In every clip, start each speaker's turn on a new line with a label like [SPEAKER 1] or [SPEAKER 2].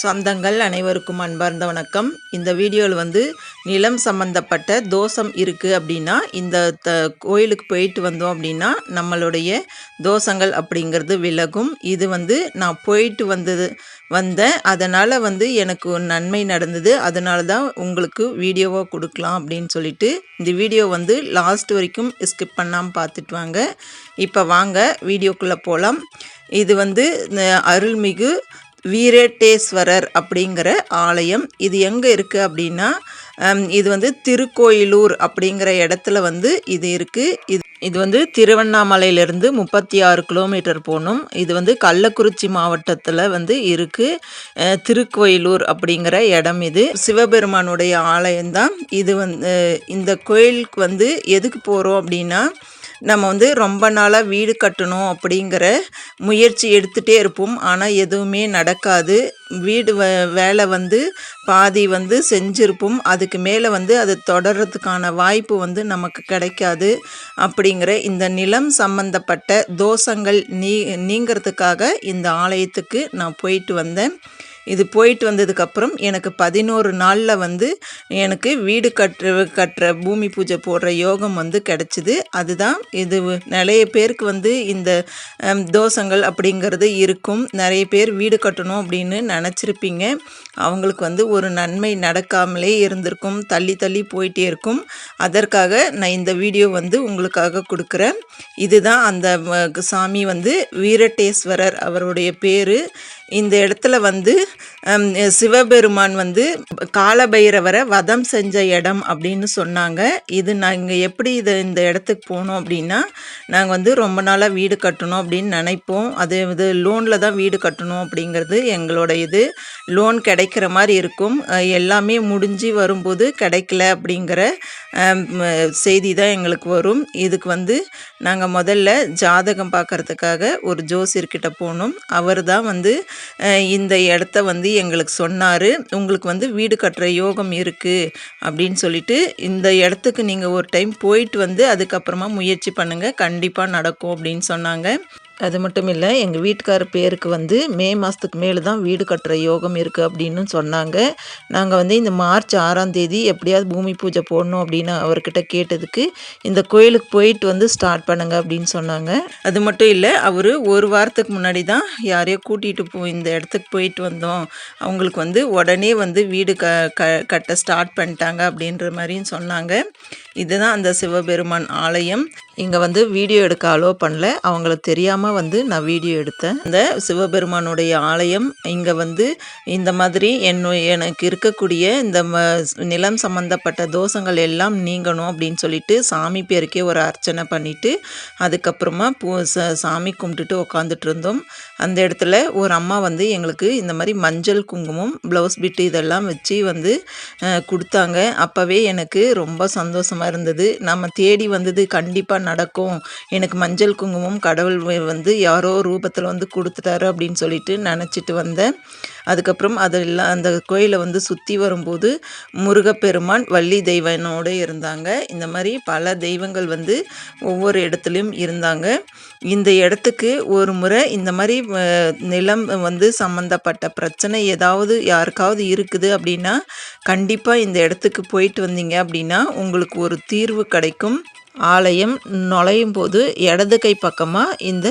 [SPEAKER 1] சொந்தங்கள் அனைவருக்கும் அன்பார்ந்த வணக்கம். இந்த வீடியோவில் வந்து நிலம் சம்பந்தப்பட்ட தோஷம் இருக்குது அப்படின்னா இந்த த கோயிலுக்கு போயிட்டு வந்தோம் அப்படின்னா நம்மளுடைய தோஷங்கள் அப்படிங்கிறது விலகும். இது வந்து நான் போயிட்டு வந்தது வந்தேன். அதனால் வந்து எனக்கு ஒரு நன்மை நடந்தது. அதனால தான் உங்களுக்கு வீடியோவாக கொடுக்கலாம் அப்படின்னு சொல்லிட்டு இந்த வீடியோ வந்து லாஸ்ட் வரைக்கும் ஸ்கிப் பண்ணாமல் பார்த்துட்டு வாங்க. இப்போ வாங்க வீடியோக்குள்ளே போகலாம் இது வந்து இந்த அருள்மிகு வீரட்டேஸ்வரர் அப்படிங்கிற ஆலயம். இது எங்கே இருக்குது அப்படின்னா இது வந்து திருக்கோயிலூர் அப்படிங்கிற இடத்துல வந்து இது இருக்குது இது இது வந்து திருவண்ணாமலையிலேருந்து முப்பத்தி ஆறு கிலோமீட்டர் போகணும். இது வந்து கள்ளக்குறிச்சி மாவட்டத்தில் வந்து இருக்குது திருக்கோயிலூர் அப்படிங்கிற இடம் இது. சிவபெருமானுடைய ஆலயம்தான். இது வந்து இந்த கோயிலுக்கு வந்து எதுக்கு போகிறோம் அப்படின்னா நம்ம வந்து ரொம்ப நாளாக வீடு கட்டணும் அப்படிங்கிற முயற்சி எடுத்துகிட்டே இருப்போம். ஆனால் எதுவுமே நடக்காது. வீடு வேலை வந்து பாதி வந்து செஞ்சுருப்போம். அதுக்கு மேலே வந்து அது தொடர்றதுக்கான வாய்ப்பு வந்து நமக்கு கிடைக்காது அப்படிங்கிற இந்த நிலம் சம்பந்தப்பட்ட தோஷங்கள் நீ நீங்கிறதுக்காக இந்த ஆலயத்துக்கு நான் போயிட்டு வந்தேன். இது போயிட்டு வந்ததுக்கப்புறம் எனக்கு பதினோரு நாளில் வந்து எனக்கு வீடு கட்டுற கட்டுற பூமி பூஜை போடுற யோகம் வந்து கிடச்சிது. அதுதான் இது நிறைய பேருக்கு வந்து இந்த தோஷங்கள் அப்படிங்கிறது இருக்கும். நிறைய பேர் வீடு கட்டணும் அப்படின்னு நினச்சிருப்பீங்க. அவங்களுக்கு வந்து ஒரு நன்மை நடக்காமலே இருந்திருக்கும் தள்ளி தள்ளி போயிட்டே இருக்கும். அதற்காக நான் இந்த வீடியோ வந்து உங்களுக்காக கொடுக்குறேன். இதுதான் அந்த சாமி வந்து வீரட்டேஸ்வரர் அவருடைய பேர். இந்த இடத்துல வந்து சிவபெருமான் வந்து காலபைரவரை வதம் செஞ்ச இடம் அப்படின்னு சொன்னாங்க. இது நாங்கள் எப்படி இதை இந்த இடத்துக்கு போனோம் அப்படின்னா நாங்கள் வந்து ரொம்ப நாளாக வீடு கட்டணும் அப்படின்னு நினைப்போம். அது இது லோனில் தான் வீடு கட்டணும் அப்படிங்கிறது எங்களோட இது. லோன் கிடைக்கிற மாதிரி இருக்கும். எல்லாமே முடிஞ்சு வரும்போது கிடைக்கல அப்படிங்கிற செய்தி தான் எங்களுக்கு வரும். இதுக்கு வந்து நாங்கள் முதல்ல ஜாதகம் பார்க்கறதுக்காக ஒரு ஜோசியர்கிட்ட போனோம். அவர் தான் வந்து இந்த இடத்த வந்து எங்களுக்கு சொன்னார். உங்களுக்கு வந்து வீடு கட்டுற யோகம் இருக்குது அப்படின்னு சொல்லிட்டு இந்த இடத்துக்கு நீங்கள் ஒரு டைம் போயிட்டு வந்து அதுக்கப்புறமா முயற்சி பண்ணுங்கள் கண்டிப்பாக நடக்கும் அப்படின்னு சொன்னாங்க. அது மட்டும் இல்லை எங்கள் வீட்டுக்கார பேருக்கு வந்து மே மாதத்துக்கு மேலே தான் வீடு கட்டுற யோகம் இருக்குது அப்படின்னு சொன்னாங்க. நாங்கள் வந்து இந்த மார்ச் ஆறாம் தேதி எப்படியாவது பூமி பூஜை போடணும் அப்படின்னு அவர்கிட்ட கேட்டதுக்கு இந்த கோயிலுக்கு போயிட்டு வந்து ஸ்டார்ட் பண்ணுங்க அப்படின்னு சொன்னாங்க. அது மட்டும் இல்லை அவர் ஒரு வாரத்துக்கு முன்னாடி தான் யாரையோ கூட்டிகிட்டு போ இந்த இடத்துக்கு போயிட்டு வந்தோம். அவங்களுக்கு வந்து உடனே வந்து வீடு க க கட்ட ஸ்டார்ட் பண்ணிட்டாங்க அப்படின்ற மாதிரியும் சொன்னாங்க. இதுதான் அந்த சிவபெருமான் ஆலயம். இங்கே வந்து வீடியோ எடுக்க அலோ பண்ணல. அவங்களுக்கு தெரியாமல் வந்து நான் வீடியோ எடுத்தேன். இந்த சிவபெருமானுடைய ஆலயம் இங்கே வந்து இந்த மாதிரி என் எனக்கு இருக்கக்கூடிய இந்த ம நிலம் சம்மந்தப்பட்ட தோஷங்கள் எல்லாம் நீங்கணும் அப்படின்னு சொல்லிட்டு சாமி பேருக்கே ஒரு அர்ச்சனை பண்ணிட்டு அதுக்கப்புறமா பூ ச சாமி கும்பிட்டுட்டு உக்காந்துட்டு இருந்தோம். அந்த இடத்துல ஒரு அம்மா வந்து எங்களுக்கு இந்த மாதிரி மஞ்சள் குங்குமம் ப்ளவுஸ் பிட்டு இதெல்லாம் வச்சு வந்து கொடுத்தாங்க. அப்போவே எனக்கு ரொம்ப சந்தோஷமாக இருந்தது. நம்ம தேடி வந்தது கண்டிப்பாக நடக்கும். எனக்கு மஞ்சள் குங்குமம் கடவுள் வந்து யாரோ ரூபத்தில் வந்து கொடுத்துட்டாரு அப்படின்னு சொல்லிட்டு நினச்சிட்டு வந்தேன். அதுக்கப்புறம் அதெல்லாம் அந்த கோயிலை வந்து சுற்றி வரும்போது முருகப்பெருமான் வள்ளி தெய்வனோடு இருந்தாங்க. இந்த மாதிரி பல தெய்வங்கள் வந்து ஒவ்வொரு இடத்துலையும் இருந்தாங்க. இந்த இடத்துக்கு ஒரு முறை இந்த மாதிரி நிலம் வந்து சம்மந்தப்பட்ட பிரச்சனை ஏதாவது யாருக்காவது இருக்குது அப்படின்னா கண்டிப்பாக இந்த இடத்துக்கு போயிட்டு வந்தீங்க அப்படின்னா உங்களுக்கு ஒரு தீர்வு கிடைக்கும். ஆலயம் நுழையும் போது இடது கை பக்கமாக இந்த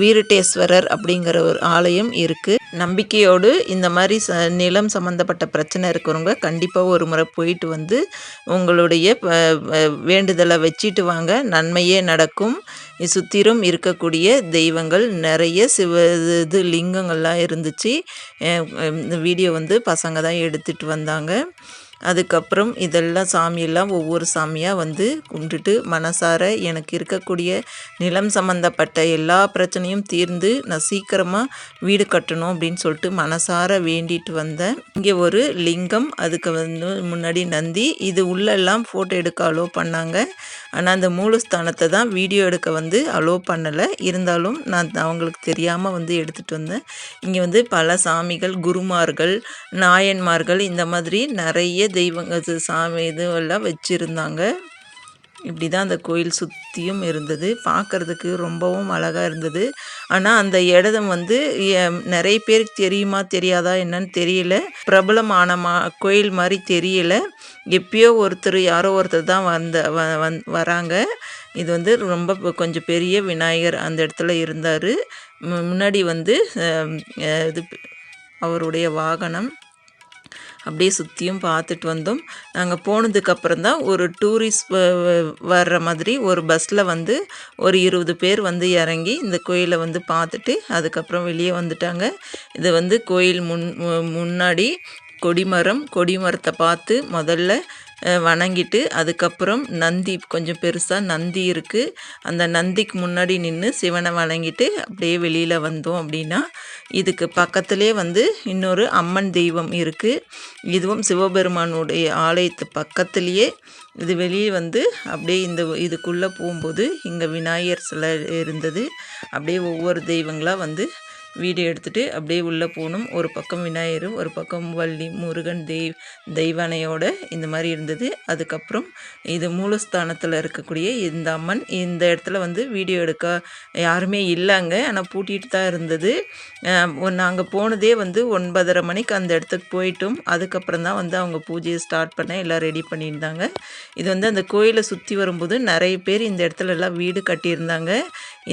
[SPEAKER 1] வீரட்டேஸ்வரர் அப்படிங்கிற ஒரு ஆலயம் இருக்குது நம்பிக்கையோடு இந்த மாதிரி ச நிலம் சம்மந்தப்பட்ட பிரச்சனை இருக்கிறவங்க கண்டிப்பாக ஒரு முறை போயிட்டு வந்து உங்களுடைய வேண்டுதலை வச்சுட்டு வாங்க. நன்மையே நடக்கும். சுற்றிலும் இருக்கக்கூடிய தெய்வங்கள் நிறைய சிவ இது- இது லிங்கங்கள்லாம் இருந்துச்சு. இந்த வீடியோ வந்து பசங்க தான் எடுத்துகிட்டு வந்தாங்க. அதுக்கப்புறம் இதெல்லாம் சாமியெல்லாம் ஒவ்வொரு சாமியாக வந்து கும்பிட்டுட்டு மனசார எனக்கு இருக்கக்கூடிய நிலம் சம்மந்தப்பட்ட எல்லா பிரச்சனையும் தீர்ந்து நான் சீக்கிரமாக வீடு கட்டணும் அப்படின்னு சொல்லிட்டு மனசார வேண்டிட்டு வந்தேன். இங்கே ஒரு லிங்கம் அதுக்கு வந்து முன்னாடி நந்தி இது உள்ளெல்லாம் ஃபோட்டோ எடுக்க அலோவ் பண்ணாங்க. ஆனால் அந்த மூலஸ்தானத்தை தான் வீடியோ எடுக்க வந்து அலோவ் பண்ணலை. இருந்தாலும் நான் அவங்களுக்கு தெரியாமல் வந்து எடுத்துகிட்டு வந்தேன். இங்கே வந்து பல சாமிகள் குருமார்கள் நாயன்மார்கள் இந்த மாதிரி நிறைய தெய்வங்க இது சாமி இதுவெல்லாம் வச்சுருந்தாங்க. இப்படி தான் அந்த கோயில் சுற்றியும் இருந்தது. பார்க்குறதுக்கு ரொம்பவும் அழகாக இருந்தது. ஆனால் அந்த இடம் வந்து நிறைய பேருக்கு தெரியுமா தெரியாதா என்னன்னு தெரியல. பிரபலமான மா கோயில் மாதிரி தெரியல. எப்பயோ ஒருத்தர் யாரோ ஒருத்தர் தான் வந்த வ வந் வராங்க. இது வந்து ரொம்ப கொஞ்சம் பெரிய விநாயகர் அந்த இடத்துல இருந்தார். முன்னாடி வந்து இது அவருடைய வாகனம். அப்படியே சுற்றியும் பார்த்துட்டு வந்தோம். நாங்கள் போனதுக்கப்புறம் தான் ஒரு டூரிஸ்ட் வர்ற மாதிரி ஒரு பஸ்ஸில் வந்து ஒரு இருபது பேர் வந்து இறங்கி இந்த கோயிலை வந்து பார்த்துட்டு அதுக்கப்புறம் வெளியே வந்துட்டாங்க. இது வந்து கோயில் முன் மு- முன்னாடி கொடிமரம் கொடிமரத்தை பார்த்து முதல்ல வணங்கிட்டு அதுக்கப்புறம் நந்தி கொஞ்சம் பெருசாக நந்தி இருக்குது அந்த நந்திக்கு முன்னாடி நின்று சிவனை வணங்கிட்டு அப்படியே வெளியில் வந்தோம் அப்படின்னா இதுக்கு பக்கத்துலேயே வந்து இன்னொரு அம்மன் தெய்வம் இருக்குது இதுவும் சிவபெருமானுடைய ஆலயத்து பக்கத்துலேயே இது வெளியே வந்து அப்படியே இந்த இதுக்குள்ளே போகும்போது இங்கே விநாயகர் சிலை இருந்தது. அப்படியே ஒவ்வொரு தெய்வங்களாக வந்து வீடியோ எடுத்துகிட்டு அப்படியே உள்ளே போகணும். ஒரு பக்கம் விநாயகர் ஒரு பக்கம் வள்ளி முருகன் தெய்வ தெய்வானையோடு இந்த மாதிரி இருந்தது. அதுக்கப்புறம் இது மூலஸ்தானத்தில் இருக்கக்கூடிய இந்த அம்மன் இந்த இடத்துல வந்து வீடியோ எடுக்க யாருமே இல்லைங்க. ஆனால் பூட்டிகிட்டு தான் இருந்தது. நாங்கள் போனதே வந்து ஒன்பதரை மணிக்கு அந்த இடத்துக்கு போயிட்டோம். அதுக்கப்புறம் தான் வந்து அவங்க பூஜையை ஸ்டார்ட் பண்ண எல்லாம் ரெடி பண்ணியிருந்தாங்க. இது வந்து அந்த கோயிலை சுற்றி வரும்போது நிறைய பேர் இந்த இடத்துல எல்லாம் வீடு கட்டியிருந்தாங்க.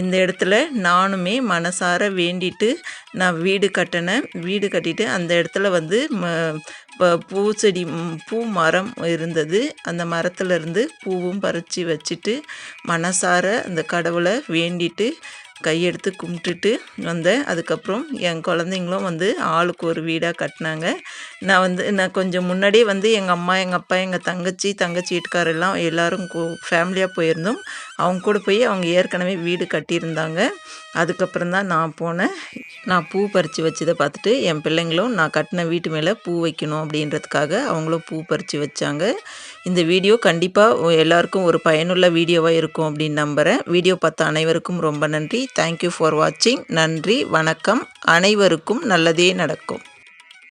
[SPEAKER 1] இந்த இடத்துல நானுமே மனசார வேண்டிட்டு நான் வீடு கட்டினேன். வீடு கட்டிட்டு அந்த இடத்துல வந்து ம ப- பூச்செடி பூ மரம் இருந்தது. அந்த மரத்துலேருந்து பூவும் பறித்து வச்சுட்டு மனசார அந்த கடவுளை வேண்டிட்டு கையெடுத்து கும்பிட்டுட்டு வந்தேன். அதுக்கப்புறம் என் குழந்தைங்களும் வந்து ஆளுக்கு ஒரு வீடாக கட்டினாங்க. நான் வந்து நான் கொஞ்சம் முன்னாடியே வந்து எங்கள் அம்மா எங்கள் அப்பா எங்கள் தங்கச்சி தங்கச்சி வீட்டுக்காரெல்லாம் எல்லோரும் ஃபேமிலியாக போயிருந்தோம். அவங்க கூட போய் அவங்க ஏற்கனவே வீடு கட்டியிருந்தாங்க. அதுக்கப்புறம் தான் நான் போனேன். நான் பூ பறித்து வச்சதை பார்த்துட்டு என் பிள்ளைங்களும் நான் கட்டின வீட்டு மேலே பூ வைக்கணும் அப்படின்றதுக்காக அவங்களும் பூ பறித்து வச்சாங்க. இந்த வீடியோ கண்டிப்பாக எல்லாருக்கும் ஒரு பயனுள்ள வீடியோவாக இருக்கும் அப்படின்னு நம்புகிறேன் வீடியோ பார்த்த அனைவருக்கும் ரொம்ப நன்றி. தேங்க்யூ ஃபார் வாட்சிங் நன்றி வணக்கம். அனைவருக்கும் நல்லதே நடக்கும்.